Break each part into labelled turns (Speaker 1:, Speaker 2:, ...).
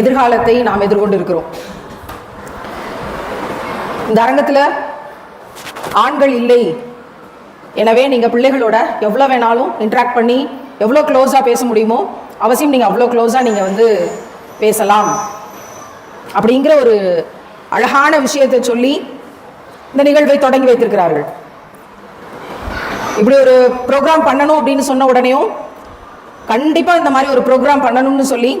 Speaker 1: எதிர்காலத்தை நாம் எதிர்கொண்டு இருக்கிறோம் இந்த அரங்கத்தில் ஆண்கள் இல்லை. எனவே நீங்கள் பிள்ளைகளோட எவ்வளோ வேணாலும் இன்ட்ராக்ட் பண்ணி எவ்வளோ க்ளோஸாக பேச முடியுமோ அவசியம் நீங்கள் அவ்வளோ க்ளோஸாக நீங்கள் வந்து பேசலாம். அப்படிங்கிற ஒரு அழகான விஷயத்தை சொல்லி இந்த நிகழ்வை தொடங்கி வைத்திருக்கிறார்கள். இப்படி ஒரு ப்ரோக்ராம் பண்ணணும் அப்படின்னு சொன்ன உடனேயும் கண்டிப்பாக இந்த மாதிரி ஒரு ப்ரோக்ராம் பண்ணணும்னு சொல்லி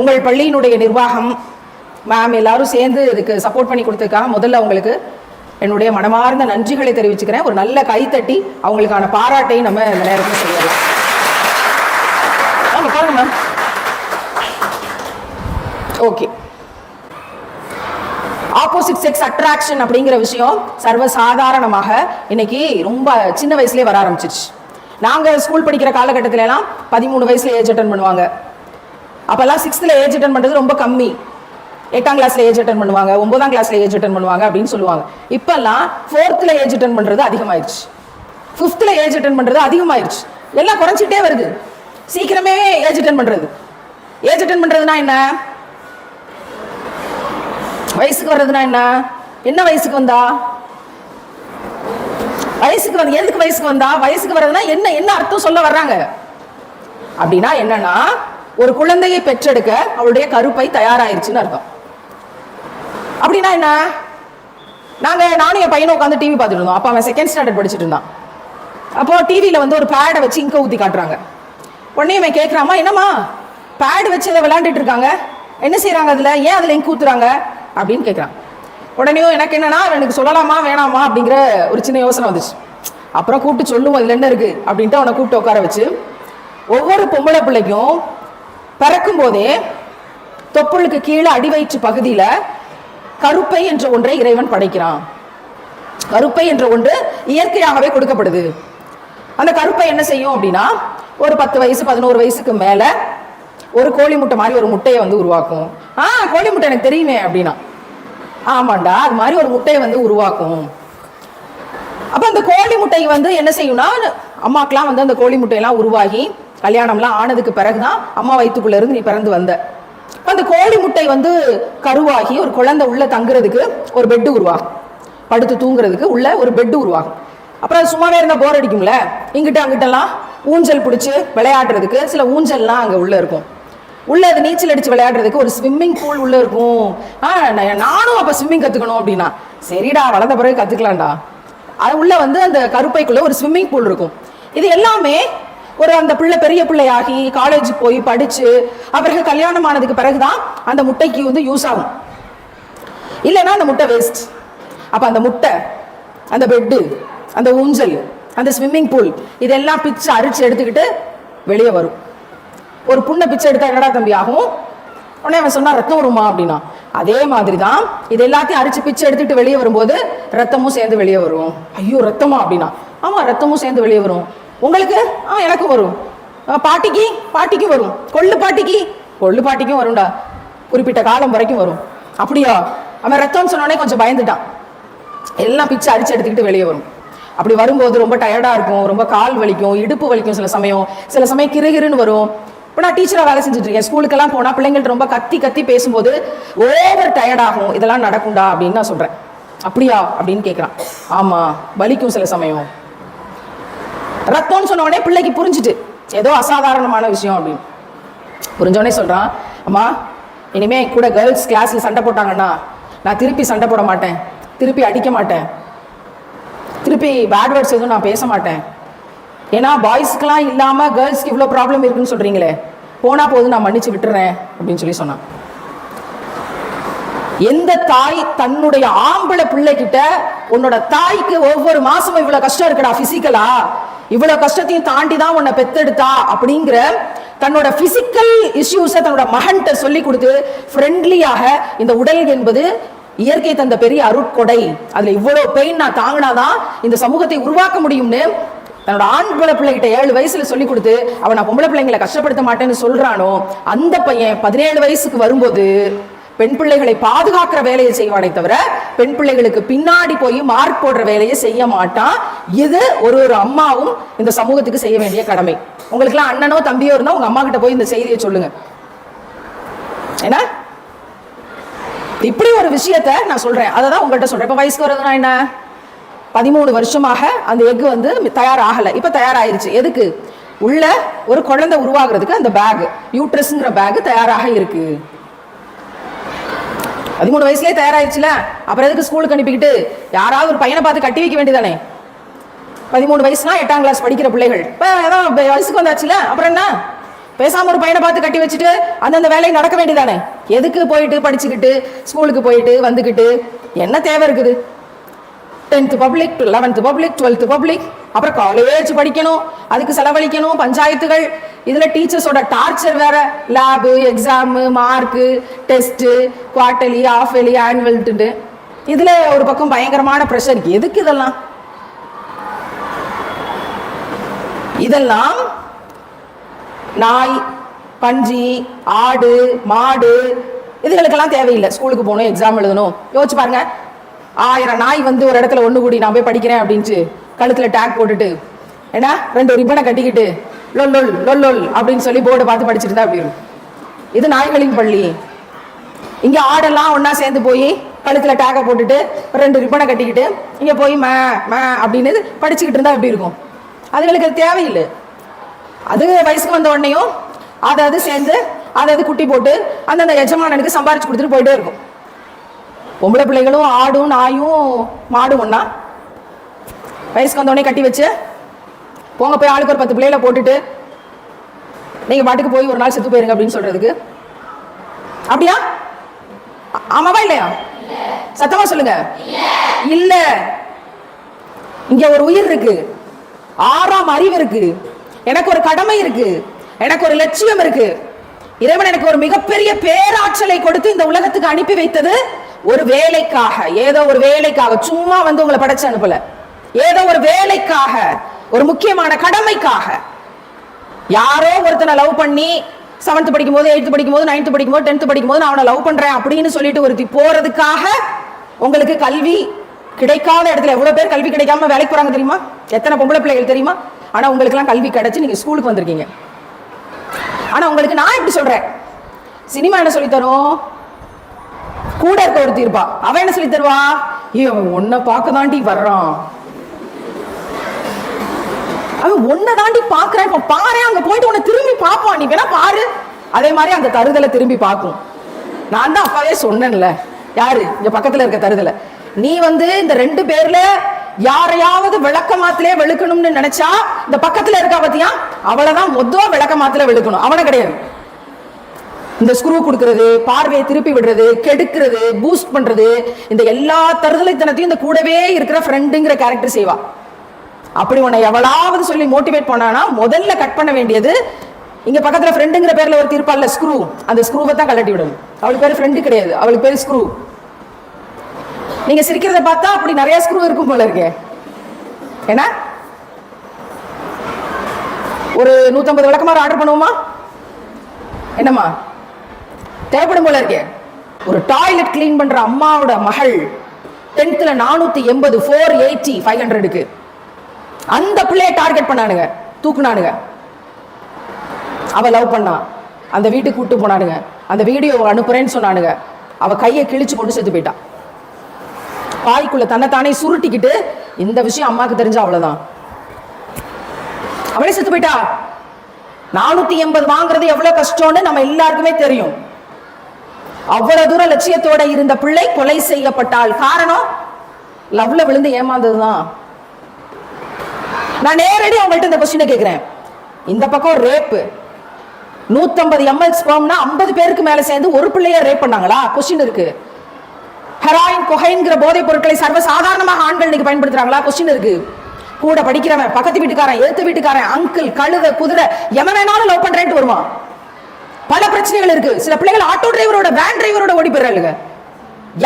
Speaker 1: உங்கள் பள்ளியினுடைய நிர்வாகம் மேம் எல்லாரும் சேர்ந்து இதுக்கு சப்போர்ட் பண்ணி கொடுத்ததுக்காக முதல்ல உங்களுக்கு என்னுடைய மனமார்ந்த நன்றிகளை தெரிவிச்சுக்கிறேன். ஒரு நல்ல கைத்தட்டி அவங்களுக்கான பாராட்டை நம்ம இந்த நேரத்தில் செய்யலாம் வாங்க பாருங்க ma'am okay opposite sex attraction அப்படிங்கிற விஷயம் சர்வசாதாரணமாக இன்னைக்கு ரொம்ப சின்ன வயசுலேயே வர ஆரம்பிச்சிருச்சு. நாங்கள் ஸ்கூல் படிக்கிற காலகட்டத்திலலாம் பதிமூணு வயசுல ஏஜ் அட்டன் பண்ணுவாங்க. அப்போல்லாம் சிக்ஸ்த்தில் ஏஜ் அட்டன் பண்ணுறது ரொம்ப கம்மி. எட்டாம் கிளாஸ்ல ஏஜ் அட்டன் பண்ணுவாங்க ஒன்பதாம் கிளாஸ்ல ஏஜ் அட்டன் பண்ணுவாங்க அப்படின்னு சொல்லுவாங்க. இப்பெல்லாம் ஃபோர்த்தில் ஏஜ் அட்டன் பண்ணுறது அதிகமாயிருச்சு. ஃபிஃப்த்தில் ஏஜ் அட்டன் பண்ணுறது அதிகமாயிருச்சு. எல்லாம் குறைஞ்சிட்டே வருது. சீக்கிரமே ஏஜ் அட்டன் பண்ணுறது ஏஜ் அட்டன் பண்ணுறதுனா என்ன? வயசுக்கு வர்றதுனா என்ன? என்ன வயசுக்கு வந்தா? வயசுக்கு வந்து எதுக்கு வயசுக்கு வந்தா? வயசுக்கு வர்றதுனா என்ன என்ன அர்த்தம் சொல்ல வர்றாங்க? அப்படின்னா என்னன்னா ஒரு குழந்தையை பெற்றெடுக்க அவளுடைய கருப்பை தயாராயிருச்சுன்னு அர்த்தம். அப்படின்னா என்ன? நாங்க நானும் என் பையனை உட்காந்து டிவி பார்த்துட்டு இருந்தோம். அப்போ அவன் செகண்ட் ஸ்டாண்டர்ட் படிச்சுட்டு இருந்தான். அப்போ டிவியில் வந்து ஒரு பேடை வச்சு இங்க ஊற்றி காட்டுறாங்க. உடனே இவன் கேட்குறாமா என்னம்மா? பேடு வச்சு அதை விளையாண்டுட்டு இருக்காங்க. என்ன செய்யறாங்க அதில்? ஏன் அதில் இங்க ஊத்துறாங்க? அப்படின்னு கேட்குறான் உடனேயும் எனக்கு என்னன்னா எனக்கு சொல்லலாமா? வேணாமா? அப்படிங்கிற ஒரு சின்ன யோசனை வந்துச்சு. அப்புறம் கூப்பிட்டு சொல்லுவோம் இதுல என்ன இருக்கு? அப்படின்ட்டு அவனை கூப்பிட்டு உட்கார வச்சு ஒவ்வொரு பொம்பளை பிள்ளைக்கும் பிறக்கும் போதே தொப்புளுக்கு கீழே அடிவயிற்று பகுதியில் கருப்பை என்ற ஒன்றை இறைவன் படைக்கிறான். கருப்பை என்ற ஒன்று இயற்கையாகவே கொடுக்கப்படுது. அந்த கருப்பை என்ன செய்யும் அப்படின்னா ஒரு பத்து வயசு பதினோரு வயசுக்கு மேல ஒரு கோழி முட்டை மாதிரி ஒரு முட்டையை வந்து உருவாக்கும். ஆ கோழி முட்டை எனக்கு தெரியுமே அப்படின்னா. ஆமாண்டா அது மாதிரி ஒரு முட்டையை வந்து உருவாக்கும். அப்ப அந்த கோழி முட்டை வந்து என்ன செய்யும்னா அம்மாக்கெல்லாம் வந்து அந்த கோழி முட்டையெல்லாம் உருவாகி கல்யாணம்லாம் ஆனதுக்கு பிறகுதான் அம்மா வயிற்றுக்குள்ள இருந்து நீ பிறந்து வந்த. அந்த கோழி முட்டை வந்து கருவாகி ஒரு குழந்தை உள்ள தங்குறதுக்கு ஒரு பெட்டு உருவாகும். படுத்து தூங்குறதுக்கு உள்ள ஒரு பெட்டு உருவாகும். அப்புறம் அது சும்மாவே இருந்தால் போர் அடிக்கும்ல? இங்கிட்ட அங்கிட்டலாம் ஊஞ்சல் பிடிச்சி விளையாடுறதுக்கு சில ஊஞ்சல்லாம் அங்கே உள்ள இருக்கும். உள்ள அது நீச்சல் அடிச்சு விளையாடுறதுக்கு ஒரு ஸ்விம்மிங் பூல் உள்ள இருக்கும். ஆ நானும் அப்போ ஸ்விம்மிங் கற்றுக்கணும் அப்படின்னா. சரிடா வளர்ந்த பிறகு கற்றுக்கலாம்டா உள்ள வந்து அந்த கருப்பைக்குள்ள ஒரு ஸ்விம்மிங் பூல் இருக்கும். இது எல்லாமே ஒரு அந்த பிள்ளை பெரிய பிள்ளையாகி காலேஜ் போய் படிச்சு அவர்கள் கல்யாணம் ஆனதுக்கு பிறகுதான் அந்த முட்டைக்கு வந்து யூஸ் ஆகும். இல்லைன்னா அந்த முட்டை வேஸ்ட் அப்ப அந்த முட்டை அந்த பெட்டு அந்த ஊஞ்சல் அந்த ஸ்விம்மிங் பூல் இதெல்லாம் பிச்சு அரிச்சு எடுத்துக்கிட்டு வெளியே வரும். ஒரு புண்ணை பிச்சை எடுத்தா என்னடா தம்பி ஆகும்? உடனே அவன் சொன்னா ரத்தம் வருமா? அப்படின்னா. அதே மாதிரி தான் இது எல்லாத்தையும் அரிச்சு பிச்சை எடுத்துட்டு வெளியே வரும்போது ரத்தமும் சேர்ந்து வெளியே வரும். ஐயோ ரத்தமா அப்படின்னா? ஆமாம் ரத்தமும் சேர்ந்து வெளியே வரும். உங்களுக்கு? ஆ எனக்கும் வரும். பாட்டிக்கு? பாட்டிக்கு பாட்டிக்கும் வரும். கொள்ளு பாட்டிக்கு? கொள்ளு பாட்டிக்கும் வரும்டா. குறிப்பிட்ட காலம் வரைக்கும் வரும். அப்படியா? அவன் ரத்தம்னு சொன்னோடனே கொஞ்சம் பயந்துட்டான். எல்லாம் பிச்சு அரிச்சு எடுத்துக்கிட்டு வெளியே வரும். அப்படி வரும்போது ரொம்ப டயர்டாக இருக்கும். ரொம்ப கால் வலிக்கும் இடுப்பு வலிக்கும் சில சமயம். சில சமயம் கிருகிருன்னு வரும். இப்போ நான் டீச்சராக வேலை செஞ்சுட்டு இருக்கேன். ஸ்கூலுக்கெல்லாம் போனால் பிள்ளைங்கள்ட்ட ரொம்ப கத்தி கத்தி பேசும்போது ஓவர் டயர்ட் ஆகும். இதெல்லாம் நடக்கும்டா அப்படின்னு நான் சொல்கிறேன் அப்படியா? அப்படின்னு கேட்குறான் ஆமாம் வலிக்கும் சில சமயம். ரத்தம்னு சொன்ன உடனே பிள்ளைக்கு புரிஞ்சுட்டு ஏதோ அசாதாரணமான விஷயம் அப்படின்னு. புரிஞ்சோடனே சொல்கிறான் அம்மா இனிமே கூட கேர்ள்ஸ் கிளாஸில் சண்டை போட்டாங்கன்னா நான் திருப்பி சண்டை போட மாட்டேன். திருப்பி அடிக்க மாட்டேன். திருப்பி பேட் வேர்ட்ஸ் எதுவும் நான் பேச மாட்டேன். ஏன்னா பாய்ஸ்க்கெலாம் இல்லாமல் கேர்ள்ஸ்க்கு இவ்வளோ ப்ராப்ளம் இருக்குன்னு சொல்கிறீங்களே போனா போது நான் மன்னிச்சு விட்டுறேன் அப்படின்னு சொல்லி சொன்னான். எந்த தாய் தன்னுடைய ஆம்பளை பிள்ளைகிட்ட உன்னோட தாய்க்கு ஒவ்வொரு மாசமும் இவ்வளவு கஷ்டம் இருக்குடா பிசிக்கலா இவ்வளவு கஷ்டத்தையும் தாண்டி தான் உன்னை பெத்தெடுத்தா? அப்படிங்கிற தன்னோட பிசிக்கல் இஷ்யூஸை தன்னோட மகன்கிட்ட சொல்லி கொடுத்து ஃப்ரெண்ட்லியாக இந்த உடல் என்பது இயற்கை தந்த பெரிய அருட்கொடை. அதுல இவ்வளவு பெயின் நான் தாங்கினாதான் இந்த சமூகத்தை உருவாக்க முடியும்னு தன்னோட ஆண் பிள்ளை பிள்ளைகிட்ட ஏழு வயசுல சொல்லி கொடுத்து அவன் நான் பொம்பளை பிள்ளைங்களை கஷ்டப்படுத்த மாட்டேன்னு சொல்றானோ அந்த பையன் பதினேழு வயசுக்கு வரும்போது பெண் பிள்ளைகளை பாதுகாக்கிற வேலையை செய்வானே தவிர பெண் பிள்ளைகளுக்கு பின்னாடி போய் மார்க் போடுற வேலையை செய்ய மாட்டான். இது ஒரு ஒரு அம்மாவும் இந்த சமூகத்துக்கு செய்ய வேண்டிய கடமை. உங்களுக்குலாம் அண்ணனோ தம்பியோ இருந்தா உங்க அம்மா கிட்ட போய் இந்த செய்தியை சொல்லுங்க. என்ன? இப்படி ஒரு விஷயத்த நான் சொல்றேன். அதை தான் உங்கள்கிட்ட சொல்றேன். இப்போ வயசுக்கு வரதுனா என்ன? பதிமூணு வருஷமாக அந்த எக் வந்து தயாராகலை. இப்போ தயாராயிருச்சு. எதுக்கு? உள்ள ஒரு குழந்தை உருவாகிறதுக்கு அந்த பேக் யூட்ரஸ்ங்கிற பேக் தயாராக இருக்கு. பதிமூணு வயசுலேயே தயாராயிருச்சுல? அப்புறம் எதுக்கு ஸ்கூலுக்கு அனுப்பிக்கிட்டு? யாராவது ஒரு பையனை பார்த்து கட்டி வைக்க வேண்டியதானே? பதிமூணு வயசுனா எட்டாம் கிளாஸ் படிக்கிற பிள்ளைகள். இப்போ அதான் வயசுக்கு வந்தாச்சுல? அப்புறம் என்ன? பேசாம ஒரு பையனை பார்த்து கட்டி வச்சுட்டு அந்தந்த வேலையை நடக்க வேண்டியதானே? எதுக்கு போயிட்டு படிச்சுக்கிட்டு ஸ்கூலுக்கு போயிட்டு வந்துக்கிட்டு? என்ன தேவை இருக்குது? Tenth public eleventh public twelfth public அப்புறம் காலேஜ் படிக்கணும் அதுக்கு செலவழிக்கணும் பஞ்சாயத்துகள். இதில் டீச்சர்ஸோட டார்ச்சர் வேற. Lab exam mark test quarterly half yearly annual இதில் ஒரு பக்கம் பயங்கரமான ப்ரெஷர் எதுக்கு இதெல்லாம்? இதெல்லாம் நாய் பன்றி ஆடு மாடு இதுகளுக்கெல்லாம் தேவையில்லை. ஸ்கூலுக்கு போகணும் எக்ஸாம் எழுதணும். யோசிச்சு பாருங்க. ஆயிரம் நாய் வந்து ஒரு இடத்துல ஒன்று கூடி நான் போய் படிக்கிறேன் அப்படின்ட்டு கழுத்தில் டேக் போட்டுட்டு ஏன்னா ரெண்டு ரிப்பனை கட்டிக்கிட்டு லொல் லொல் லொல் லொல் அப்படின்னு சொல்லி போர்டை பார்த்து படிச்சுட்டு தான் அப்படி இருக்கும். இது நாய்களின் பள்ளி. இங்க ஆடெல்லாம் ஒன்றா சேர்ந்து போய் கழுத்துல டேக்கை போட்டுட்டு ரெண்டு ரிப்பனை கட்டிக்கிட்டு இங்க போய் மே மே அப்படின்னு படிச்சுக்கிட்டு இருந்தா எப்படி இருக்கும். அதுங்களுக்கு அது தேவையில்லை. அது வயசுக்கு வந்த உடனேயும் அதை அது சேர்ந்து அதை அது குட்டி போட்டு அந்தந்த எஜமானனுக்கு சம்பாரிச்சு கொடுத்துட்டு போயிட்டே இருக்கும். பொம்பளை பிள்ளைகளும் ஆடும் நாயும் மாடும் ஒன்றா வயசுக்கு வந்தோடனே கட்டி வச்சு போங்க போய் ஆளுக்கு ஒரு பத்து பிள்ளைகளை போட்டுட்டு நீங்கள் பாட்டுக்கு போய் ஒரு நாள் செத்து போயிருங்க அப்படின்னு சொல்கிறதுக்கு அப்படியா? ஆமாவா இல்லையா? சத்தமா சொல்லுங்க. இல்ல. இங்க ஒரு உயிர் இருக்கு. ஆறாம் அறிவு இருக்கு. எனக்கு ஒரு கடமை இருக்கு. எனக்கு ஒரு லட்சியம் இருக்கு. இறைவன் எனக்கு ஒரு மிகப்பெரிய பேராற்றலை கொடுத்து இந்த உலகத்துக்கு அனுப்பி வைத்தது ஒரு வேலைக்காக. ஏதோ ஒரு வேலைக்காக. சும்மா வந்து உங்களை படைச்சு அனுப்பல. ஏதோ ஒரு வேலைக்காக. ஒரு முக்கியமான கடமைக்காக. யாரோ ஒருத்தனை லவ் பண்ணி செவன்த் படிக்கும் போது எயித்து படிக்கும் போது நைன்த் படிக்கும் போது டென்த் படிக்கும் போது நான் அவனை லவ் பண்றேன் அப்படின்னு சொல்லிட்டு ஒருத்தி போறதுக்காக உங்களுக்கு கல்வி கிடைக்காத இடத்துல எவ்வளவு பேர் கல்வி கிடைக்காம வேலைக்கு போறாங்க தெரியுமா? எத்தனை பொம்பளை பிள்ளைகள் தெரியுமா? ஆனா உங்களுக்குலாம் கல்வி கிடைச்சு நீங்க ஸ்கூலுக்கு வந்திருக்கீங்க. ஆனா உங்களுக்கு நான் எப்படி சொல்றேன். சினிமா என்ன சொல்லி தரும்? கூட இருக்க ஒருத்தி இருப்பா. அவன் என்ன சொல்லி தருவா? ஏய் அவன் உன்னை பார்க்க தாண்டி வர்றான். அவன் உன்னை தாண்டி பாக்குறான் இப்ப பாரு அங்க போயிட்டு உன்னை திரும்பி பார்ப்பான். நீ வேணா பாரு. அதே மாதிரி அந்த தருதலை திரும்பி பார்க்கும். நான் தான் அப்பாவே சொன்னேன்ல. யாரு? இங்க பக்கத்துல இருக்க தருதலை. நீ வந்து இந்த ரெண்டு பேர்ல யாரையாவது விளக்கமாத்திலே வெளுக்கணும்னு நினைச்சா இந்த பக்கத்துல இருக்கா பத்தியா? அவளைதான் மொத்த விளக்கமாத்தில வெளுக்கணும் அவனை கிடையாது. இந்த ஸ்க்ரூ கொடுக்கறது பார்வையை திருப்பி விடுறது கெடுக்கிறது பூஸ்ட் பண்றது இந்த எல்லா தருதலைத்தனத்தையும் இந்த கூடவே இருக்கிற ஃப்ரெண்டுங்கிற கேரக்டர் செய்வா. அப்படி உன்னை எவளாவது சொல்லி மோட்டிவேட் பண்ணானா முதல்ல கட் பண்ண வேண்டியது இங்க பக்கத்துல ஃப்ரெண்டுங்கிற பேர்ல ஒரு இருப்பாள்ல ஸ்க்ரூ அந்த ஸ்க்ரூவை தான் கழட்டி விடணும். அவளுக்கு பேர் ஃப்ரெண்டு கிடையாது. அவளுக்கு பேர் ஸ்க்ரூ நீங்க சிரிக்கிறத பார்த்தா அப்படி நிறைய ஸ்க்ரூ இருக்கும் போல இருக்கே. என்ன? ஒரு நூத்தம்பது விளக்கமாறு ஆர்டர் பண்ணுவோமா? என்னம்மா? தேவைப்படும் போல இருக்கே. ஒரு டாய்லெட் க்ளீன் பண்ற அம்மாவோட மகள் டென்த்ல நானூத்தி எண்பது ஃபோர் எயிட்டி ஃபைவ் ஹண்ட்ரடுக்கு அந்த பிள்ளைய டார்கெட் பண்ணானுங்க. தூக்குனானுங்க. அவ லவ் பண்ணா. அந்த வீட்டுக்கு கூட்டு போனானுங்க. அந்த வீடியோ அனுப்புறேன்னு சொன்னானுங்க. அவ கையை கிழிச்சு கொண்டு செத்து போயிட்டான் பாய்க்குள்ள தன்னைத்தானே சுருட்டிக்கிட்டு இந்த விஷயம் அம்மாவுக்கு தெரிஞ்சா அவ்வளவுதான். அவளே செத்து போயிட்டா? நானூத்தி எண்பது வாங்குறது எவ்வளவு கஷ்டம்னு நம்ம எல்லாருக்குமே தெரியும். அவ்வளவு தூரம் லட்சியத்தோட இருந்த பிள்ளை கொலை செய்யப்பட்டால் காரணம் லவ்ல விழுந்து ஏமாந்ததுதான். நான் நேரடி அவங்கள்ட்ட இந்த கொஸ்டினை கேட்கிறேன் இந்த பக்கம் ரேப்பு நூத்தம்பது எம்எல் ஸ்பம்னா ஐம்பது பேருக்கு மேல சேர்ந்து ஒரு பிள்ளைய ரேப் பண்ணாங்களா? கொஸ்டின் இருக்கு. ஹெராயின் கொகைன்கிற போதைப் பொருட்களை சர்வ சாதாரணமாக ஆண்கள் இன்னைக்கு பயன்படுத்துறாங்களா? கொஸ்டின் இருக்கு. கூட படிக்கிறவன் பக்கத்து வீட்டுக்காரன் எழுத்து வீட்டுக்காரன் அங்கிள் கழுத குதிரை எவன் வேணாலும் லவ் பண்றேன்ட்டு வருவான். பல பிரச்சனைகள் இருக்கு. சில பிள்ளைகள் ஆட்டோ டிரைவரோட வேன் டிரைவரோட ஓடி போயிடுறாங்க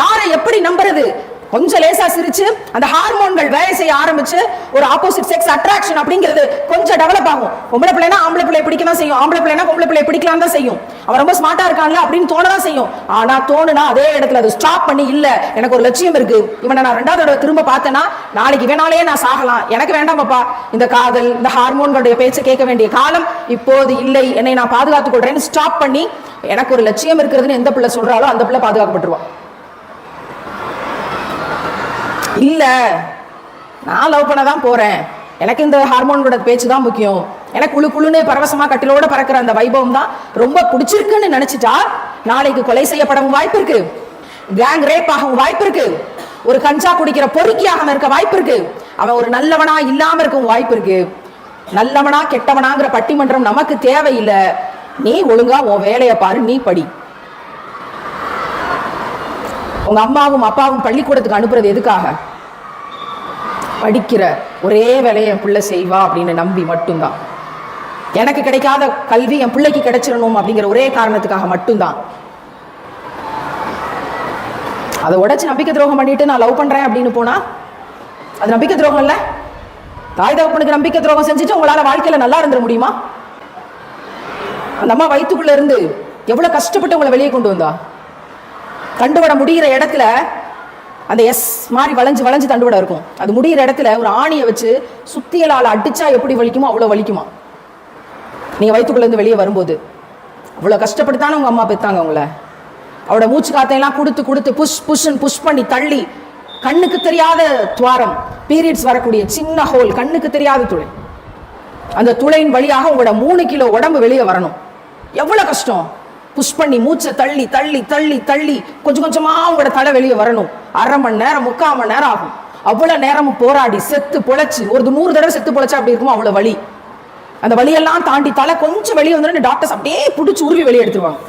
Speaker 1: யாரை எப்படி நம்புறது? கொஞ்சம் லேசா சிரிச்சு அந்த ஹார்மோன்கள் வேலை செய்ய ஆரம்பிச்சு ஒரு ஆப்போசிட் செக்ஸ் அட்ராக்ஷன் அப்படிங்கிறது கொஞ்சம் டெவலப் ஆகும். பொம்பளை பிள்ளைனா ஆம்பளை பிள்ளை பிடிக்க தான் செய்யும். ஆம்பளை பிள்ளைனா பொம்பளை பிள்ளை பிடிக்கலாம் தான் செய்யும். அவன் ரொம்ப ஸ்மார்ட்டா இருக்கான்ல அப்படின்னு தோணதான் செய்யும். ஆனா தோணுனா அதே இடத்துல அது ஸ்டாப் பண்ணி இல்ல எனக்கு ஒரு லட்சியம் இருக்கு. இவனை நான் ரெண்டாவது தடவை திரும்ப பார்த்தேன்னா நாளைக்கு வேணாலே நான் சாகலாம். எனக்கு வேண்டாம் பாப்பா இந்த காதல் இந்த ஹார்மோன்களுடைய பேச்சை கேட்க வேண்டிய காலம் இப்போது இல்லை. என்னை நான் பாதுகாத்துக் கொள்றேன்னு ஸ்டாப் பண்ணி எனக்கு ஒரு லட்சியம் இருக்கிறதுன்னு எந்த பிள்ளை சொல்றாலோ அந்த பிள்ளை பாதுகாக்கப்பட்டுருவான் இல்லை. நான் லவ் பண்ண தான் போகிறேன் எனக்கு இந்த ஹார்மோனோட பேச்சு தான் முக்கியம். எனக்கு குழு குழுன்னு பரவசமாக கட்டிலோட பறக்கிற அந்த வைபவம் தான் ரொம்ப பிடிச்சிருக்குன்னு நினைச்சிட்டா நாளைக்கு கொலை செய்யப்படவும் வாய்ப்பு இருக்கு. கேங் ரேப் ஆகவும் வாய்ப்பு இருக்கு. ஒரு கஞ்சா குடிக்கிற பொறுக்கியாக இருக்க வாய்ப்பு இருக்கு. அவன் ஒரு நல்லவனா இல்லாம இருக்கவும் வாய்ப்பு இருக்கு. நல்லவனா கெட்டவனாங்கிற பட்டிமன்றம் நமக்கு தேவையில்லை. நீ ஒழுங்கா உன் வேலையை பாரு நீ படி. உங்க அம்மாவும் அப்பாவும் பள்ளிக்கூடத்துக்கு அனுப்புறது எதுக்காக? படிக்கிற ஒரே வேலையை என் பிள்ளை செய்வா அப்படின்னு நம்பி மட்டும்தான். எனக்கு கிடைக்காத கல்வி என் பிள்ளைக்கு கிடைச்சிடணும் அப்படிங்கிற ஒரே காரணத்துக்காக மட்டும்தான். அதை உடைச்சு நம்பிக்கை துரோகம் பண்ணிட்டு நான் லவ் பண்றேன் அப்படின்னு போனா அது நம்பிக்கை துரோகம் இல்ல. தாய் தகப்பனுக்கு நம்பிக்கை துரோகம் செஞ்சுட்டு உங்களால வாழ்க்கையில நல்லா இருந்துட முடியுமா? அந்த அம்மா வயிற்றுக்குள்ள இருந்து எவ்வளவு கஷ்டப்பட்டு உங்களை வெளியே கொண்டு வந்தா? தண்டுவடம் முடிகிற இடத்துல அந்த எஸ் மாதிரி வளைஞ்சு வளைஞ்சு தண்டுவடம் இருக்கும். அது முடிகிற இடத்துல ஒரு ஆணியை வச்சு சுத்தியலால் அடிச்சா எப்படி வலிக்குமோ அவ்வளோ வலிக்குமா? நீங்கள் வயிற்றுக்குள்ளேருந்து வெளியே வரும்போது. அவ்வளோ கஷ்டப்பட்டுத்தானே உங்கள் அம்மா பெத்தாங்க உங்களை? அவளோட மூச்சு காத்தையெல்லாம் கொடுத்து கொடுத்து புஷ் புஷ்ன்னு புஷ் பண்ணி தள்ளி கண்ணுக்கு தெரியாத துவாரம் பீரியட்ஸ் வரக்கூடிய சின்ன ஹோல் கண்ணுக்கு தெரியாத துளை. அந்த துளையின் வழியாக உங்களோட மூணு கிலோ உடம்பு வெளியே வரணும். எவ்வளோ கஷ்டம்? புஷ் பண்ணி மூச்சை தள்ளி தள்ளி தள்ளி தள்ளி கொஞ்சம் கொஞ்சமாக அவங்களோட தலை வெளியே வரணும். அரை மணி நேரம் முக்கால் மணி நேரம் ஆகும். அவ்வளோ நேரமும் போராடி செத்து பொழைச்சி ஒரு நூறு தடவை செத்து பொழைச்சா அப்படி இருக்கும் அவ்வளோ வலி. அந்த வலியெல்லாம் தாண்டி தலை கொஞ்சம் வெளியே வந்து டாக்டர்ஸ் அப்படியே பிடிச்சி உருவி வெளியே எடுத்துருவாங்க.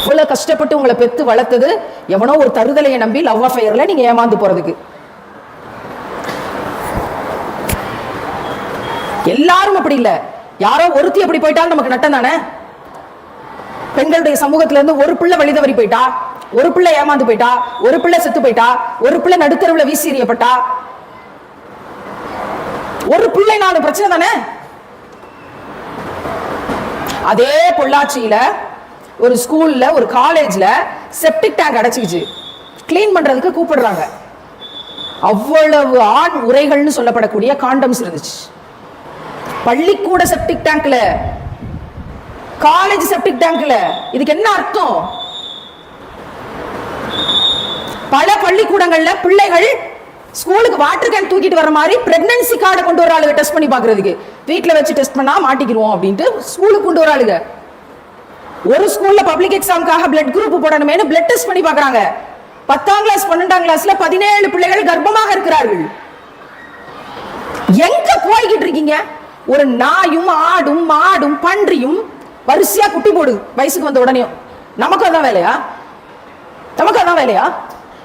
Speaker 1: இவ்வளோ கஷ்டப்பட்டு உங்களை பெத்து வளர்த்தது எவனோ ஒரு தருதலையை நம்பி லவ் அஃபேர்ல நீங்கள் ஏமாந்து போகிறதுக்கு எல்லாரும் அப்படி இல்லை. யாரோ ஒருத்தி அப்படி போயிட்டாலும் நமக்கு நட்டம் தானே? பெண்களுடைய சமூகத்துல இருந்து ஒரு பிள்ளை வழி தவறி போயிட்டா ஒரு பிள்ளை ஏமாந்து போயிட்டா ஒரு பிள்ளை செத்து போயிட்டா ஒரு பிள்ளை நடுத்தருவில் வீசி எறியப்பட்டா? ஒரு பிள்ளை நாலு பிரச்சனை தானே? அதே பொள்ளாச்சியில ஒரு ஸ்கூல்ல ஒரு காலேஜ்ல செப்டிக் டேங்க் அடைச்சிக்கிச்சு. கிளீன் பண்றதுக்கு கூப்பிடுறாங்க. அவ்வளவு ஆண் உரைகள்னு சொல்லப்படக்கூடிய காண்டம்ஸ் இருந்துச்சு. பள்ளிக்கூட செப்டிக் டேங்க்ல காலேஜ் செப்டிக் டேங்க்ல இதுக்கு என்ன அர்த்தம்? பல பள்ளிக்கூடங்கள்ல பிள்ளைகள் ஸ்கூலுக்கு வாட்டர் கேன் தூக்கிட்டு வர மாதிரி பிரெக்னன்சி கார்டை கொண்டு வர ஆளுங்க டெஸ்ட் பண்ணி பாக்குறதுக்கு. வீட்டில் வச்சு டெஸ்ட் பண்ணா மாட்டிக்கிருவோம் அப்படின்ட்டு ஸ்கூலுக்கு கொண்டு வர ஆளுங்க. ஒரு ஸ்கூல்ல பப்ளிக் எக்ஸாமுக்காக பிளட் குரூப் போடணுமேனு பிளட் டெஸ்ட் பண்ணி பாக்குறாங்க. பத்தாம் கிளாஸ் பன்னெண்டாம் கிளாஸ்ல பதினேழு பிள்ளைகள் கர்ப்பமாக இருக்கிறார்கள். எங்க போய்கிட்டு இருக்கீங்க? ஒரு நாயும் ஆடும் மாடும் பன்றியும் வரிசையா குட்டி போடு. வயசுக்கு வந்த உடனே நமக்கு அதான் வேலையா? நமக்கு அதான் வேலையா?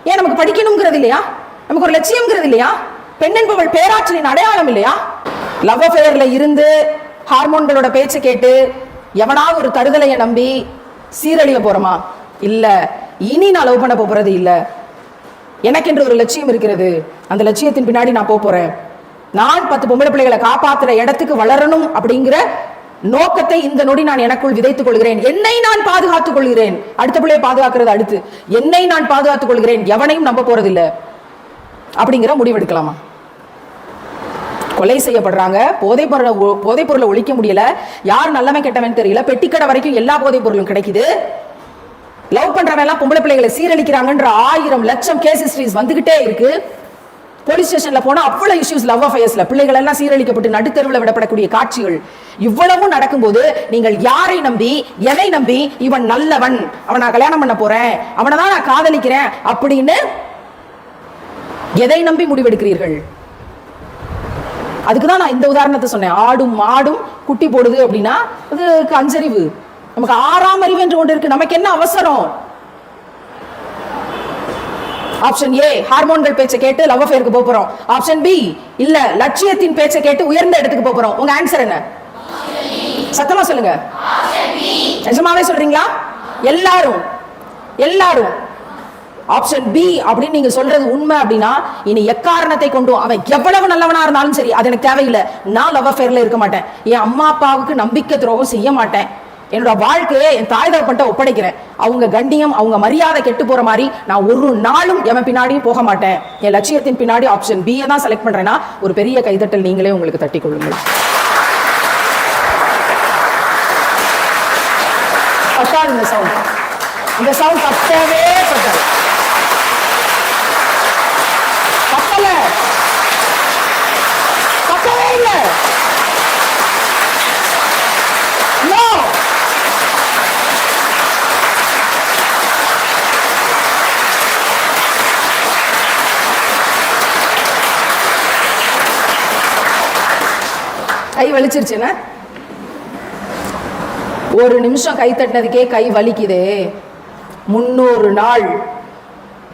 Speaker 1: ஏன் நமக்கு படிக்கணுங்கிறது இல்லையா? நமக்கு ஒரு லட்சியம்ங்கிறது இல்லையா? பெண் என்பவள் பேராற்றலின் அடையாளம் இல்லையா? லவ் அஃபேர்ல இருந்து ஹார்மோன்களோட பேச்சை கேட்டு எவனாவது ஒரு தருதலையை நம்பி சீரழிய போறோமா? இல்ல. இனி நான் லவ் பண்ண போறது இல்ல. எனக்கென்று ஒரு லட்சியம் இருக்கிறது. அந்த லட்சியத்தின் பின்னாடி நான் போறேன். நான் பத்து பொம்பளை பிள்ளைகளை காப்பாத்துற இடத்துக்கு வளரணும் அப்படிங்கிற நோக்கத்தை இந்த நொடி நான் எனக்குள் விதைத்துக் கொள்கிறேன். என்னை நான் பாதுகாத்துக் கொள்கிறேன். அடுத்த பிள்ளையை பாதுகாக்கிறது அடுத்து. என்னை நான் பாதுகாத்துக் கொள்கிறேன். எவனையும் நம்ப போறதில்லை. அப்படிங்கிற முடிவெடுக்கலாமா? கொலை செய்யப்படுறாங்க. போதைப் பொருளை போதைப் பொருளை ஒழிக்க முடியல. யார் நல்லவன் கெட்டவன் தெரியல. பெட்டிக்கடை வரைக்கும் எல்லா போதைப் பொருளும் கிடைக்குது. லவ் பண்றவன் எல்லாம் பொம்பளை பிள்ளைகளை சீரழிக்கிறாங்கன்ற ஆயிரம் லட்சம் கேஸ் ஹிஸ்டரிஸ் வந்துகிட்டே இருக்கு. போலீஸ் ஸ்டேஷன்ல போனா அவ்வளவு இஷ்யூஸ் லவ் அஃபயர்ஸ்ல பிள்ளைகள் எல்லாம் சீரழிக்கப்பட்டு நடுத்தருவில் விடப்படக்கூடிய காட்சிகள். இவ்வளவும் நடக்கும்போது நீங்கள் யாரை நம்பி எதை நம்பி இவன் நல்லவன் அவன் நான் கல்யாணம் பண்ண போறேன் அவனை தான் நான் காதலிக்கிறேன் அப்படின்னு எதை நம்பி முடிவெடுக்கிறீர்கள்? அதுக்கு தான் நான் இந்த உதாரணத்தை சொன்னேன். ஆடும் மாடும் குட்டி போடுது அப்படின்னா அது அஞ்சறிவு. நமக்கு ஆறாம் அறிவு என்று ஒன்று இருக்கு. நமக்கு என்ன அவசரம்? ஆப்ஷன் ஏ ஹார்மோன்கள் பேச்சை கேட்டு லவ் அஃபேருக்கு போக போறோம். ஆப்ஷன் பி இல்ல லட்சியத்தின் பேச்சை கேட்டு உயர்ந்த இடத்துக்கு போக போறோம். உங்க ஆன்சர் என்ன? சத்தமா சொல்லுங்க. நிஜமாவே சொல்றீங்களா? எல்லாரும் எல்லாரும். ஆப்ஷன் பி அப்படின்னு நீங்க சொல்றது உண்மை அப்படின்னா இனி எக்காரணத்தை கொண்டும் அவன் எவ்வளவு நல்லவனா இருந்தாலும் சரி அது எனக்கு தேவையில்லை. நான் லவ் அஃபேர்ல இருக்க மாட்டேன். என் அம்மா அப்பாவுக்கு நம்பிக்கை துரோகம் செய்ய மாட்டேன். என்னோட வாழ்க்கையை என் தாய் தகப்பன்ட்ட ஒப்படைக்கிறேன். அவங்க கண்டியம் அவங்க மரியாதை கெட்டு போற மாதிரி நான் ஒரு நாளும் எவன் பின்னாடியும் போக மாட்டேன். என் லட்சியத்தின் பின்னாடி ஆப்ஷன் பிஏ தான் செலக்ட் பண்றேன்னா ஒரு பெரிய கைதட்டல் நீங்களே உங்களுக்கு தட்டி கொள்ளுங்கள். இந்த சவுண்ட் இந்த சவுண்ட் அப்பவே பட்டது கை வலிச்சிருச்சுன்னா? ஒரு நிமிஷம் கை தட்டினதுக்கே கை வலிக்குதே. முன்னூறு நாள்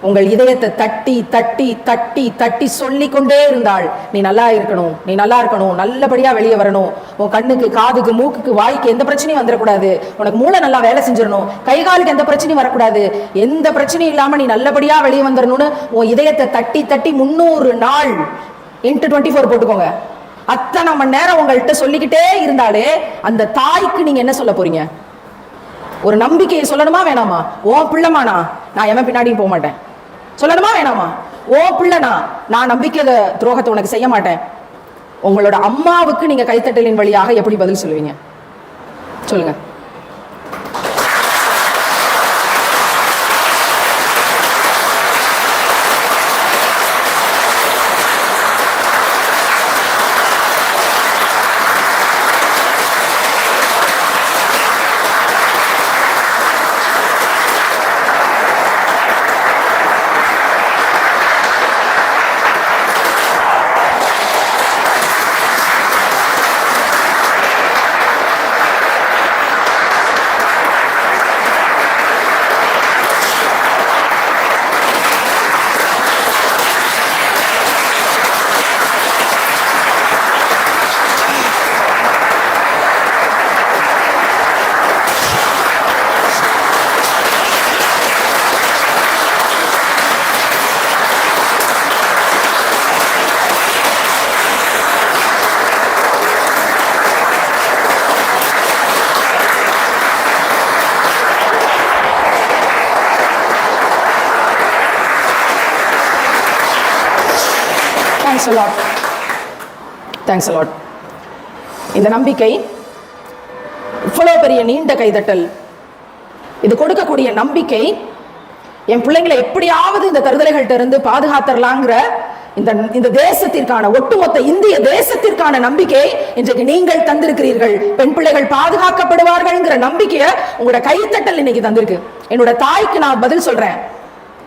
Speaker 1: உங்கள் இதயத்தை தட்டி தட்டி தட்டி தட்டி சொல்லி கொண்டே இருந்தாள். நீ நல்லா இருக்கணும் நீ நல்லா இருக்கணும் நல்லபடியா வெளியே வரணும். உன் கண்ணுக்கு காதுக்கு மூக்குக்கு வாய்க்கு எந்த பிரச்சனையும் வந்துடக்கூடாது. உனக்கு மூளை நல்லா வேலை செஞ்சிடணும். கை காலுக்கு எந்த பிரச்சனையும் வரக்கூடாது. எந்த பிரச்சனையும் இல்லாம நீ நல்லபடியா வெளியே வந்துடணும்னு உன் இதயத்தை தட்டி தட்டி முன்னூறு நாள் இன்ட்டு டுவெண்ட்டி ஃபோர் போட்டுக்கோங்க. அத்தனை மணி நேரம் உங்கள்கிட்ட சொல்லிக்கிட்டே இருந்தாலே அந்த தாய்க்கு நீங்க என்ன சொல்ல போறீங்க? ஒரு நம்பிக்கையை சொல்லணுமா வேணாமா? ஓ பிள்ளைமானா நான். எவன் பின்னாடியும் போக மாட்டேன். சொல்லணுமா வேணாமா? ஓ பிள்ளைனா நான். நம்பிக்கை துரோகத்தை உனக்கு செய்ய மாட்டேன். உங்களோட அம்மாவுக்கு நீங்க கைத்தட்டலின் வழியாக எப்படி பதில் சொல்லுவீங்க? சொல்லுங்க. தேங்க்ஸ் லாட் தேங்க்ஸ் லாட் இந்த நம்பிக்கை இவ்வளோ பெரிய நீண்ட கைதட்டல் இது கொடுக்கக்கூடிய நம்பிக்கை என் பிள்ளைங்களை எப்படியாவது இந்த கருதலைகள்கிட்ட இருந்து பாதுகாத்தரலாங்கிற இந்த இந்த தேசத்திற்கான ஒட்டுமொத்த இந்திய தேசத்திற்கான நம்பிக்கை இன்றைக்கு நீங்கள் தந்திருக்கிறீர்கள். பெண் பிள்ளைகள் பாதுகாக்கப்படுவார்கள்ங்கிற நம்பிக்கையை உங்களோட கைத்தட்டல் இன்னைக்கு தந்திருக்கு. என்னோட தாய்க்கு நான் பதில் சொல்றேன்.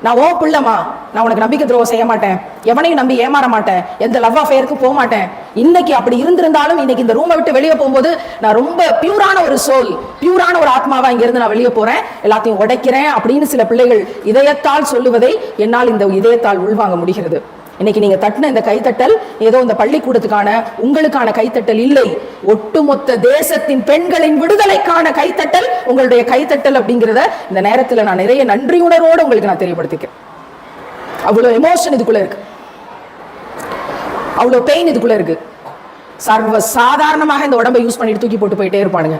Speaker 1: நான் ஓ பிள்ளைமா நான் உனக்கு நம்பிக்கை துரோகம் செய்ய மாட்டேன். எவனையும் நம்பி ஏமாற மாட்டேன். எந்த லவ் அஃபேருக்கு போக மாட்டேன். இன்னைக்கு அப்படி இருந்திருந்தாலும் இன்னைக்கு இந்த ரூமை விட்டு வெளியே போகும்போது நான் ரொம்ப பியூரான ஒரு சோல் பியூரான ஒரு ஆத்மாவா இங்கிருந்து நான் வெளியே போறேன். எல்லாத்தையும் உடைக்கிறேன் அப்படின்னு சில பிள்ளைகள் இதயத்தால் சொல்லுவதை என்னால் இந்த இதயத்தால் உள்வாங்க முடிகிறது. இன்னைக்கு நீங்க தட்டின இந்த கைத்தட்டல் ஏதோ இந்த பள்ளிக்கூடத்துக்கான உங்களுக்கான கைத்தட்டல் இல்லை. ஒட்டுமொத்த தேசத்தின் பெண்களின் விடுதலைக்கான கைத்தட்டல் உங்களுடைய கைத்தட்டல் அப்படிங்கிறத இந்த நேரத்தில் நான் நிறைய நன்றி உணர்வோடு உங்களுக்கு நான் தெரியப்படுத்திக்கிறேன். அவ்வளோ எமோஷன் இதுக்குள்ள இருக்கு. அவ்வளோ பெயின் இதுக்குள்ள இருக்கு. சர்வ சாதாரணமாக இந்த உடம்பை யூஸ் பண்ணிட்டு தூக்கி போட்டு போயிட்டே இருப்பானுங்க.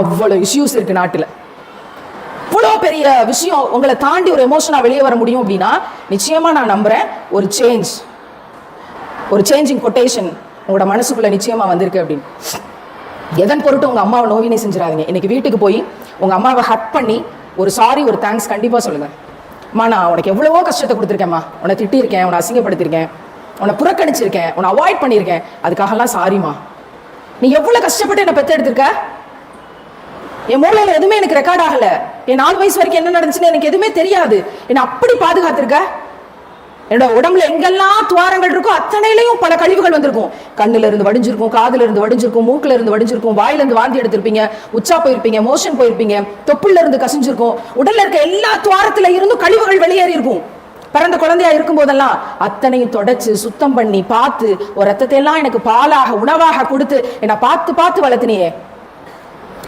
Speaker 1: அவ்வளோ இஷ்யூஸ் இருக்கு நாட்டில். இவ்வளோ பெரிய விஷயம் உங்களை தாண்டி ஒரு எமோஷனாக வெளியே வர முடியும் அப்படின்னா நிச்சயமாக நான் நம்புகிறேன் ஒரு சேஞ்ச் ஒரு சேஞ்சிங் கொட்டேஷன் உங்களோட மனசுக்குள்ளே நிச்சயமாக வந்திருக்கு அப்படின்னு. எதன் பொருட்டு உங்கள் அம்மாவை நோவினை செஞ்சிடாதீங்க. இன்றைக்கி வீட்டுக்கு போய் உங்கள் அம்மாவை ஹட் பண்ணி ஒரு சாரி ஒரு தேங்க்ஸ் கண்டிப்பாக சொல்லுங்கள் அம்மா நான் உனக்கு எவ்வளவோ கஷ்டத்தை கொடுத்துருக்கேம்மா உன்னை திட்டியிருக்கேன் உன்னை அசிங்கப்படுத்தியிருக்கேன். உன்னை புறக்கணிச்சிருக்கேன் உன்னை அவாய்ட் பண்ணியிருக்கேன். அதுக்காகலாம் சாரிம்மா நீ எவ்வளோ கஷ்டப்பட்டு என்னை பெத்தெடுத்திருக்க? என் மூளையில எதுவுமே எனக்கு ரெக்கார்ட் ஆகல. என் நாலு வயசு வரைக்கும் என்ன நடந்துச்சுன்னு எனக்கு எதுவுமே தெரியாது. என்னை அப்படி பாதுகாத்திருக்க? என்னோட உடம்புல எங்கெல்லாம் துவாரங்கள் இருக்கோ அத்தனையிலையும் பல கழிவுகள் வந்திருக்கும். கண்ணுல இருந்து வடிஞ்சிருக்கும் காதுல இருந்து வடிஞ்சிருக்கும் மூக்குல இருந்து வடிஞ்சிருக்கும் வாயில இருந்து வாந்தி எடுத்திருப்பீங்க உச்சா போயிருப்பீங்க மோஷன் போயிருப்பீங்க தொப்புள்ள இருந்து கசிஞ்சிருக்கும். உடல்ல இருக்க எல்லா துவாரத்துல இருந்தும் கழிவுகள் வெளியேறி இருக்கும். பிறந்த குழந்தையா இருக்கும் போதெல்லாம் அத்தனையும் தொடச்சு சுத்தம் பண்ணி பார்த்து ஒரு ரத்தத்தை எல்லாம் எனக்கு பாலாக உணவாக கொடுத்து என்னை பார்த்து பார்த்து வளர்த்தினியே.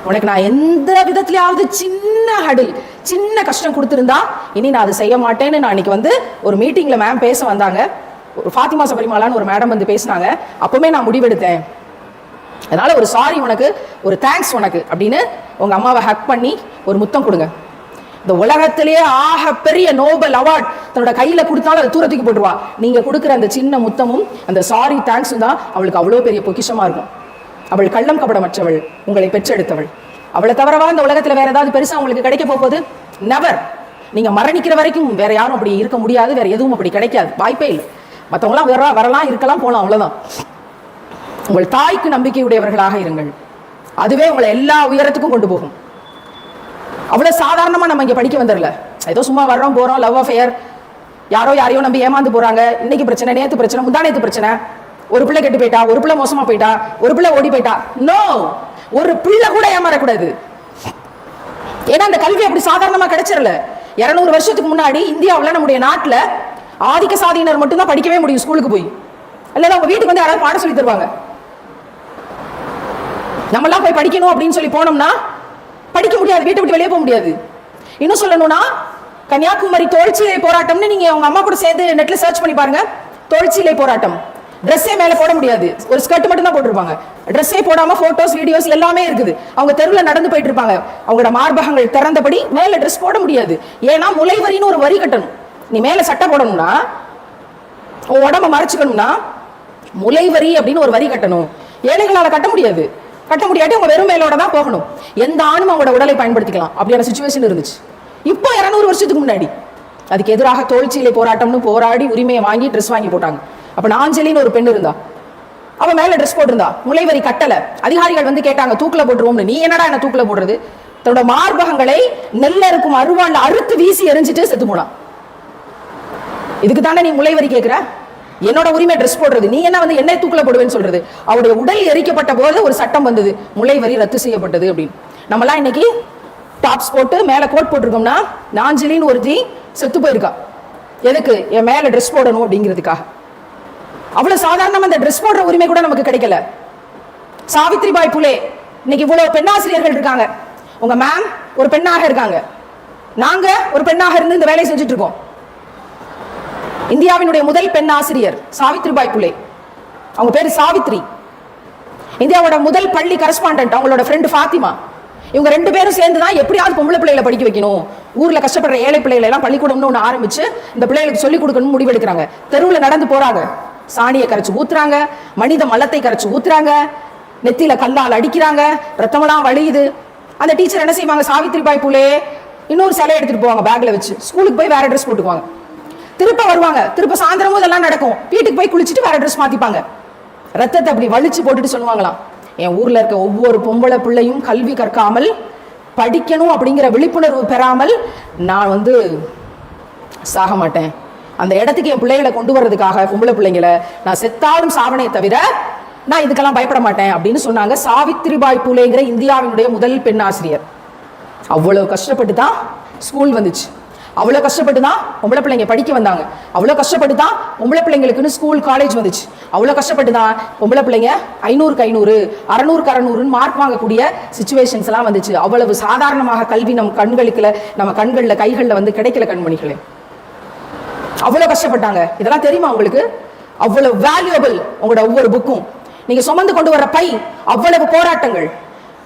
Speaker 1: உனக்கு நான் எந்த விதத்துலயாவது சின்ன ஹடில் சின்ன கஷ்டம் கொடுத்துருந்தா இனி நான் அதை செய்ய மாட்டேன்னு நான் இன்னைக்கு வந்து ஒரு மீட்டிங்ல மேம் பேச வந்தாங்க. ஒரு ஃபாத்திமா சபரிமாலான்னு ஒரு மேடம் வந்து பேசினாங்க. அப்பவுமே நான் முடிவெடுத்தேன். அதனால ஒரு சாரி உனக்கு ஒரு தேங்க்ஸ் உனக்கு அப்படின்னு உங்க அம்மாவை ஹக் பண்ணி ஒரு முத்தம் கொடுங்க. இந்த உலகத்திலேயே ஆக பெரிய நோபல் அவார்ட் தன்னோட கையில கொடுத்தாலும் அதை தூரத்துக்கு போட்டுருவா. நீங்க கொடுக்குற அந்த சின்ன முத்தமும் அந்த சாரி தேங்க்ஸும் தான் அவளுக்கு அவ்வளோ பெரிய பொக்கிஷமா இருக்கும். அவள் கள்ளம் கபடமற்றவள் உங்களை பெற்றெடுத்தவள். அவளை தவறவா இந்த உலகத்துல வேற ஏதாவது பெருசா உங்களுக்கு கிடைக்க போகுது? நெவர் நீங்க மரணிக்கிற வரைக்கும் வேற யாரும் அப்படி இருக்க முடியாது வேற எதுவும் அப்படி கிடைக்காது. வாய்ப்பே இல்லை. மற்றவங்களாம் வர வரலாம் இருக்கலாம் போகலாம் அவ்வளவுதான். உங்கள் தாய்க்கு நம்பிக்கையுடையவர்களாக இருங்கள். அதுவே உங்களை எல்லா உயரத்துக்கும் கொண்டு போகும். அவ்வளவு சாதாரணமா நம்ம இங்க படிக்க வந்துடல ஏதோ சும்மா வர்றோம் போறோம் லவ் அஃபேர் யாரோ யாரையோ நம்பி ஏமாந்து போறாங்க. இன்னைக்கு பிரச்சனை நேத்து பிரச்சனை முந்தா நேத்து பிரச்சனை. ஒரு பிள்ளை கெட்டு போயிட்டா ஒரு பிள்ளை மோசமா போயிட்டா ஒரு பிள்ளை ஓடி போயிட்டா. நோ ஒரு பிள்ளை கூட ஏமாறக்கூடாது. ஏன்னா அந்த கல்வி அப்படி சாதாரணமா கிடைச்சிடல இருநூறு வருஷத்துக்கு முன்னாடி இந்தியாவில் நம்முடைய நாட்டில் ஆதிக்க சாதியினர் மட்டும்தான் படிக்கவே முடியும் ஸ்கூலுக்கு போய். இல்லைன்னா உங்க வீட்டுக்கு வந்து யாராவது பாடம் சொல்லி தருவாங்க. நம்மளாம் போய் படிக்கணும் அப்படின்னு சொல்லி போனோம்னா படிக்க முடியாது வீட்டை விட்டு வெளியே போக முடியாது. இன்னும் சொல்லணும்னா கன்னியாகுமரி தோல்ச்சிலை போராட்டம்னு நீங்க உங்க அம்மா கூட சேர்ந்து நெட்ல சர்ச் பண்ணி பாருங்க. தோல்ச்சிலை போராட்டம். ட்ரெஸ்ஸே மேலே போட முடியாது. ஒரு ஸ்கர்ட் மட்டும் தான் போட்டிருப்பாங்க. ட்ரெஸ்ஸே போடாம போட்டோஸ் வீடியோஸ் எல்லாமே இருக்குது. அவங்க தெருவில் நடந்து போயிட்டு இருப்பாங்க. அவங்களோட மார்பகங்கள் திறந்தபடி மேலே ட்ரெஸ் போட முடியாது. ஏன்னா முளைவரின்னு ஒரு வரி கட்டணும். நீ மேலே சட்டை போடணும்னா உன் உடம்ப மறைச்சிக்கணும்னா முளைவரி அப்படின்னு ஒரு வரி கட்டணும். ஏழைகளால கட்ட முடியாது. கட்ட முடியாட்டி உங்க வெறும் மேலோட தான் போகணும். எந்த ஆணும் அவங்களோட உடலை பயன்படுத்திக்கலாம். அப்படியான சுச்சுவேஷன் இருந்துச்சு. இப்போ இரநூறு வருஷத்துக்கு முன்னாடி அதுக்கு எதிராக தோல்ச்சியிலை போராட்டம்னு போராடி உரிமையை வாங்கி ட்ரெஸ் வாங்கி போட்டாங்க. அப்ப நாஞ்சலின்னு ஒரு பெண் இருந்தா. அவ மேல ட்ரெஸ் போட்டிருந்தா. முளைவரி கட்டல. அதிகாரிகள் வந்து கேட்டாங்க தூக்குல போட்டுருவோம்னு. நீ என்னடா என்ன தூக்குல போடுறது? தன்னோட மார்பகங்களை நெல்ல இருக்கும் அருவாள்ல அறுத்து வீசி எரிஞ்சிட்டு செத்து போனான். இதுக்கு தானே நீ முளைவரி கேட்கிற என்னோட உரிமை ட்ரெஸ் போடுறது. நீ என்ன வந்து என்னை தூக்கில போடுவேன்னு சொல்றது? அவருடைய உடல் எரிக்கப்பட்ட போது ஒரு சட்டம் வந்தது. முளைவரி ரத்து செய்யப்பட்டது அப்படின்னு. நம்மளாம் இன்னைக்கு டாப்ஸ் போட்டு மேல கோட் போட்டிருக்கோம்னா நாஞ்சலின்னு ஒருத்தி செத்து போயிருக்கா. எதுக்கு? என் மேல ட்ரெஸ் போடணும் அப்படிங்கிறதுக்காக. அவ்வளவு சாதாரணமா அந்த ட்ரெஸ் போடுற உரிமை கூட நமக்கு கிடைக்கல. சாவித்ரிபாய் புலே இன்னைக்கு இவ்வளவு பெண்ணாசிரியர்கள் இருக்காங்க. உங்க மேம் ஒரு பெண்ணாக இருக்காங்க. நாங்க ஒரு பெண்ணாக இருந்து இந்த வேலையை செஞ்சுட்டு இருக்கோம். இந்தியாவினுடைய முதல் பெண் ஆசிரியர் சாவித்ரிபாய் புலே. அவங்க பேரு சாவித்ரி. இந்தியாவோட முதல் பள்ளி கரஸ்பாண்டன்ட் அவங்களோட ஃப்ரெண்டு ஃபாத்திமா. இவங்க ரெண்டு பேரும் சேர்ந்து தான் எப்படியாவது பொம்பளை பிள்ளைகளை படிக்க வைக்கணும். ஊர்ல கஷ்டப்படுற ஏழை பிள்ளைகளை எல்லாம் பள்ளிக்கூடம்னு ஒன்று ஆரம்பிச்சு இந்த பிள்ளைகளுக்கு சொல்லிக் கொடுக்கணும்னு முடிவெடுக்கிறாங்க. தெருவில் நடந்து போறாங்க. சாணியை கரைச்சு ஊத்துறாங்க மனித மலத்தை கரைச்சு ஊத்துறாங்க நெத்தியில கல்லால் அடிக்கிறாங்க ரத்தமெல்லாம் வழியுது. அந்த டீச்சர் என்ன செய்வாங்க? சாவித்ரிபாய் புலே இன்னொரு சிலை எடுத்துட்டு போவாங்க பேக்ல வச்சு. ஸ்கூலுக்கு போய் வேற ட்ரெஸ் போட்டுக்குவாங்க. திருப்ப வருவாங்க. திருப்ப சாயந்தரமும் இதெல்லாம் நடக்கும். வீட்டுக்கு போய் குளிச்சுட்டு வேற ட்ரெஸ் மாத்திப்பாங்க. ரத்தத்தை அப்படி வலிச்சு போட்டுட்டு சொல்லுவாங்களாம். என் ஊர்ல இருக்க ஒவ்வொரு பொம்பளை பிள்ளையும் கல்வி கற்காமல் படிக்கணும் அப்படிங்கிற விழிப்புணர்வு பெறாமல் நான் வந்து சாக மாட்டேன். அந்த இடத்துக்கு என் பிள்ளைகளை கொண்டு வர்றதுக்காக பொம்பளை பிள்ளைங்களை நான் செத்தாலும் சாவனே தவிர நான் இதுக்கெல்லாம் பயப்பட மாட்டேன் அப்படின்னு சொன்னாங்க சாவித்ரிபாய் பூலேங்கிற இந்தியாவினுடைய முதல் பெண் ஆசிரியர் அவ்வளவு கஷ்டப்பட்டு தான் ஸ்கூல் வந்துச்சு. அவ்வளோ கஷ்டப்பட்டு தான் பொம்பளை பிள்ளைங்க படிக்க வந்தாங்க. அவ்வளோ கஷ்டப்பட்டு தான் பொம்பளை பிள்ளைங்களுக்குன்னு ஸ்கூல் காலேஜ் வந்துச்சு. அவ்வளோ கஷ்டப்பட்டு தான் பொம்பளை பிள்ளைங்க ஐநூறுக்கு ஐநூறு அறநூறுக்கு அறநூறுன்னு மார்க் வாங்கக்கூடிய சுச்சுவேஷன்ஸ்லாம் வந்துச்சு. அவ்வளவு சாதாரணமாக கல்வி நம் கண்களுக்குல நம்ம கண்களில் கைகளில் வந்து கிடைக்கல கண்மணிகளே. அவ்வளோ கஷ்டப்பட்டாங்க. இதெல்லாம் தெரியுமா உங்களுக்கு? அவ்வளவு வேல்யூபிள் உங்களோட ஒவ்வொரு புக்கும் நீங்க சுமந்து கொண்டு வர பை அவ்வளவு போராட்டங்கள்.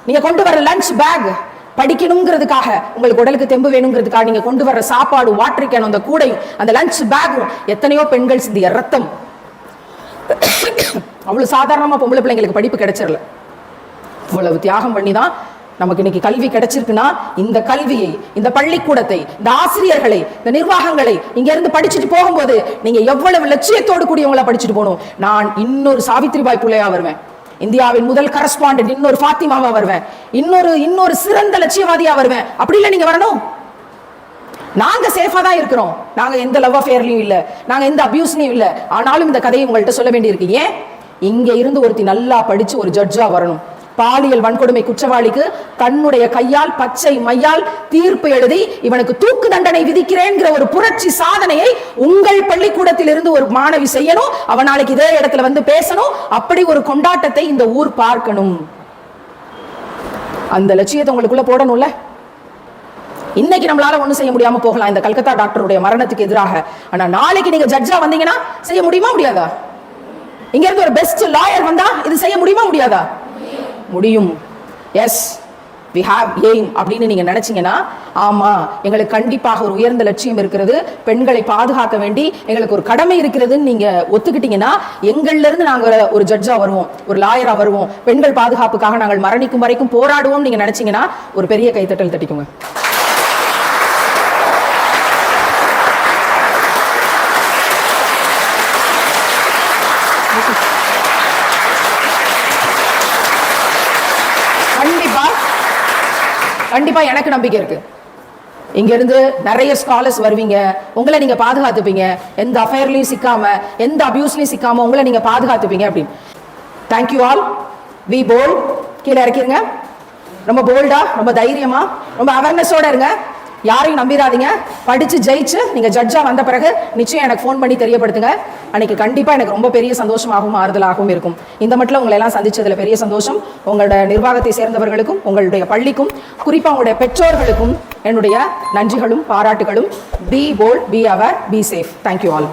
Speaker 1: நீங்க கொண்டு வர லஞ்ச் பேக் படிக்கணுங்கிறதுக்காக உங்களுக்கு உடலுக்கு தெம்பு வேணுங்கிறதுக்காக நீங்க கொண்டு வர சாப்பாடு வாட்டர் கேன் அந்த கூடையும் அந்த லஞ்ச் பேக்கும் எத்தனையோ பெண்கள் சிந்திய ரத்தம். அவ்வளவு சாதாரணமா பொம்பளை பிள்ளைங்களுக்கு படிப்பு கிடைச்சிடல இவ்வளவு தியாகம் பண்ணி தான் நமக்கு இன்னைக்கு கல்வி கிடைச்சிருக்குன்னா இந்த கல்வியை இந்த பள்ளிக்கூடத்தை இந்த ஆசிரியர்களை இந்த நிர்வாகங்களை இங்க இருந்து படிச்சுட்டு போகும்போது நீங்க எவ்வளவு லட்சியத்தோடு கூடியவங்களா படிச்சுட்டு போகணும்? நான் இன்னொரு சாவித்ரிபாய் புள்ளையா வருவேன். இந்தியாவின் முதல் கரஸ்பாண்டன்ட் இன்னொரு ஃபாத்திமாவா வருவேன். இன்னொரு இன்னொரு சிறந்த லட்சியவாதியா வருவேன். அப்படி இல்லை நீங்க வரணும். நாங்க சேஃபா தான் இருக்கிறோம். நாங்க எந்த லவ் அஃபேர்லயும் இல்ல. நாங்க எந்த அபியூஸ்லயும் இல்ல. ஆனாலும் இந்த கதையை உங்கள்கிட்ட சொல்ல வேண்டியிருக்கு. ஏன்? இங்க இருந்து ஒருத்தி நல்லா படிச்சு ஒரு ஜட்ஜா வரணும். பாலியல் வன்கொடுமை குற்றவாளிக்கு தன்னுடைய கையால் பச்சை மையால் தீர்ப்பு எழுதி இவனுக்கு தூக்கு தண்டனை விதிக்கிறேன் ஒரு புரட்சி சாதனையை உங்கள் பள்ளிக்கூடத்தில் இருந்து ஒரு மாணவி செய்யணும் அவன் நாளைக்கு இதே இடத்துல வந்து பேசணும் அப்படி ஒரு கொண்டாட்டத்தை இந்த ஊர் பார்க்கணும். அந்த லட்சியத்தை உங்களுக்குள்ள போடணும்ல? இன்னைக்கு நம்மளால ஒண்ணும் செய்ய முடியாம போகலாம். இந்த கல்கத்தா டாக்டருடைய மரணத்துக்கு எதிராக. ஆனா நாளைக்கு நீங்க ஜட்ஜா வந்தீங்கன்னா செய்ய முடியுமா முடியாதா? இங்க இருந்து ஒரு பெஸ்ட் லாயர் வந்தா இது செய்ய முடியுமா முடியாதா? முடியும். எஸ் வி ஹாவ் எய்ம் அப்படின்னு நீங்க நினைச்சீங்கன்னா ஆமா எங்களுக்கு கண்டிப்பாக ஒரு உயர்ந்த லட்சியம் இருக்கிறது. பெண்களை பாதுகாக்க வேண்டி எங்களுக்கு ஒரு கடமை இருக்கிறதுன்னு நீங்க ஒத்துக்கிட்டீங்கன்னா எங்கள்ல இருந்து நாங்க ஒரு ஜட்ஜா வருவோம் ஒரு லாயரா வருவோம். பெண்கள் பாதுகாப்புக்காக நாங்கள் மரணிக்கும் வரைக்கும் போராடுவோம் நீங்க நினைச்சீங்கன்னா ஒரு பெரிய கைத்தட்டல் தட்டிக்கோங்க. கண்டிப்பாக எனக்கு நம்பிக்கை இருக்கு. இங்கேருந்து நிறைய ஸ்காலர்ஸ் வருவீங்க. உங்களை நீங்கள் பாதுகாத்துப்பீங்க. எந்த அஃபேர்லையும் சிக்காம எந்த அபியூஸ்லயும் சிக்காம உங்களை நீங்கள் பாதுகாத்துப்பீங்க அப்படின்னு. தேங்க்யூ ஆல் வி போல்ட் கீழே இறக்கிருங்க. ரொம்ப போல்டா ரொம்ப தைரியமா ரொம்ப அவேர்னஸோட இருங்க. யாரையும் நம்பிடாதீங்க படிச்சு ஜெயிச்சு நீங்க ஜட்ஜா வந்த பிறகு நிச்சயம் எனக்கு ஃபோன் பண்ணி தெரியப்படுத்துங்க. அன்னைக்கு கண்டிப்பா எனக்கு ரொம்ப பெரிய சந்தோஷமாகவும் ஆறுதலாகவும் இருக்கும். இந்த மட்டும் உங்களை எல்லாம் சந்திச்சதுல பெரிய சந்தோஷம். உங்களோட நிர்வாகத்தை சேர்ந்தவர்களுக்கும் உங்களுடைய பள்ளிக்கும் குறிப்பா உங்களுடைய பெற்றோர்களுக்கும் என்னுடைய நன்றிகளும் பாராட்டுகளும். Be bold be aware be safe thank you all